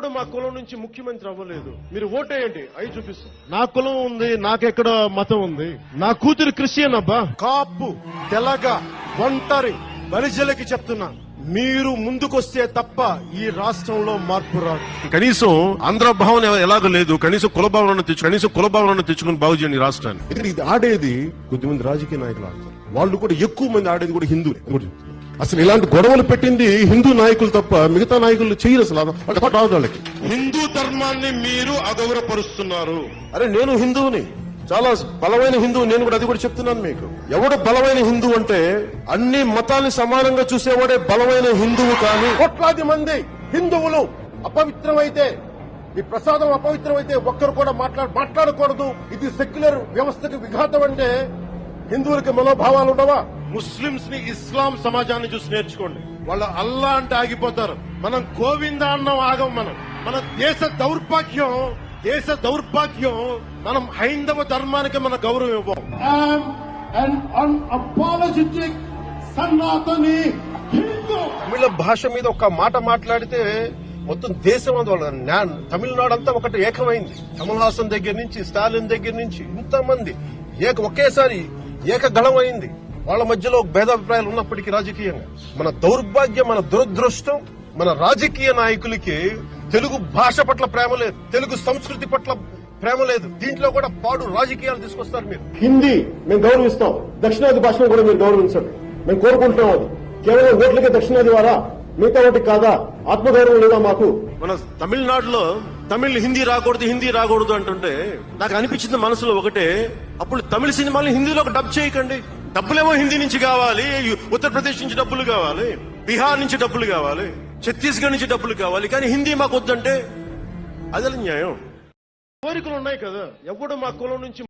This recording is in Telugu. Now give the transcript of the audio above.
మా కులం నుంచి ముఖ్యమంత్రి అవ్వలేదు. మీరు ఓటేయండి. అవి చూపిస్తాం. నా కులం ఉంది నాకెక్కడ మతం ఉంది. నా కూతురు క్రిస్టియన్ అబ్బా. కాపు తెలగ ఒంటరి బలిజలకి చెప్తున్నా మీరు ముందుకొస్తే తప్ప ఈ రాష్ట్రంలో మార్పు రాదు. కనీసం ఆంధ్ర భావన ఎలాగో లేదు. కనీసం కుల భావనను తెచ్చు కనీసం కుల భావనను తెచ్చుకుని బాగు చేయండి ఈ రాష్ట్రాన్ని. ఇది ఆడేది కొద్దిమంది రాజకీయ నాయకులు ఆడతారు. వాళ్ళు కూడా ఎక్కువ మంది ఆడేది కూడా హిందువులే. అసలు ఇలాంటి గొడవలు పెట్టింది హిందూ నాయకులు తప్ప మిగతా నాయకులు చేయరు అసలు. రాదు వాళ్ళకి హిందూ ధర్మాన్ని మీరు అగౌరవపరుస్తున్నారు. అరే నేను హిందువుని. చాలా బలమైన హిందువు నేను కూడా అది కూడా చెప్తున్నాను మీకు. ఎవడు బలమైన హిందువు అంటే అన్ని మతాల్ని సమానంగా చూసేవాడే బలమైన హిందువు కానీ కోట్లాది మంది హిందువులు అపవిత్రమైతే ఈ ప్రసాదం అపవిత్రమైతే ఒక్కరు కూడా మాట్లాడ మాట్లాడకూడదు. ఇది సెక్యులర్ వ్యవస్థకు విఘాతం అంటే హిందువులకి మనోభావాలు ఉండవా? ముస్లింస్ని ఇస్లాం సమాజాన్ని చూసి నేర్చుకోండి. వాళ్ళు అల్లా అంటే ఆగిపోతారు. మనం గోవింద అన్నం ఆగం మనం. మన దేశ దౌర్భాగ్యం దేశ దౌర్భాగ్యం మనం హైందవ ధర్మానికి మన గౌరవం ఇవ్వం. తమిళ భాష మీద ఒక మాట మాట్లాడితే మొత్తం దేశం అందువల్ల తమిళనాడు అంతా ఒకటి ఏకమైంది. కమల్ హాసన్ దగ్గర నుంచి స్టాలిన్ దగ్గర నుంచి ఇంతమంది. ఏక ఒకేసారి ఏకగళం అయింది. వాళ్ళ మధ్యలో భేదాభిప్రాయాలు ఉన్నప్పటికీ రాజకీయంగా. మన దౌర్భాగ్యం మన దురదృష్టం మన రాజకీయ నాయకులకి తెలుగు భాష పట్ల ప్రేమ లేదు తెలుగు సంస్కృతి పట్ల ప్రేమ లేదు. దీంట్లో కూడా పాడు రాజకీయాలు తీసుకొస్తారు మీరు. హిందీ మేము గౌరవిస్తాం. దక్షిణాది భాషను కూడా మీరు గౌరవించండి. మేము కోరుకుంటున్నాం అది. కేవలం ఓట్లకే దక్షిణాది వారా మిగతా ఒకటి కాదా? ఆత్మగౌరవం లేదా మాకు? మన తమిళనాడులో తమిళ్ హిందీ రాకూడదు హిందీ రాకూడదు అంటుంటే నాకు అనిపించింది మనసులో ఒకటే. అప్పుడు తమిళ సినిమాలు హిందీలో డబ్ చేయకండి. డబ్బులేమో హిందీ నుంచి కావాలి ఉత్తరప్రదేశ్ నుంచి డబ్బులు కావాలి బీహార్ నుంచి డబ్బులు కావాలి ఛత్తీస్గఢ్ నుంచి డబ్బులు కావాలి కానీ హిందీ మాకు వద్దంటే అదే న్యాయం? కోరికలు ఉన్నాయి కదా ఎవడు మా కులం నుంచి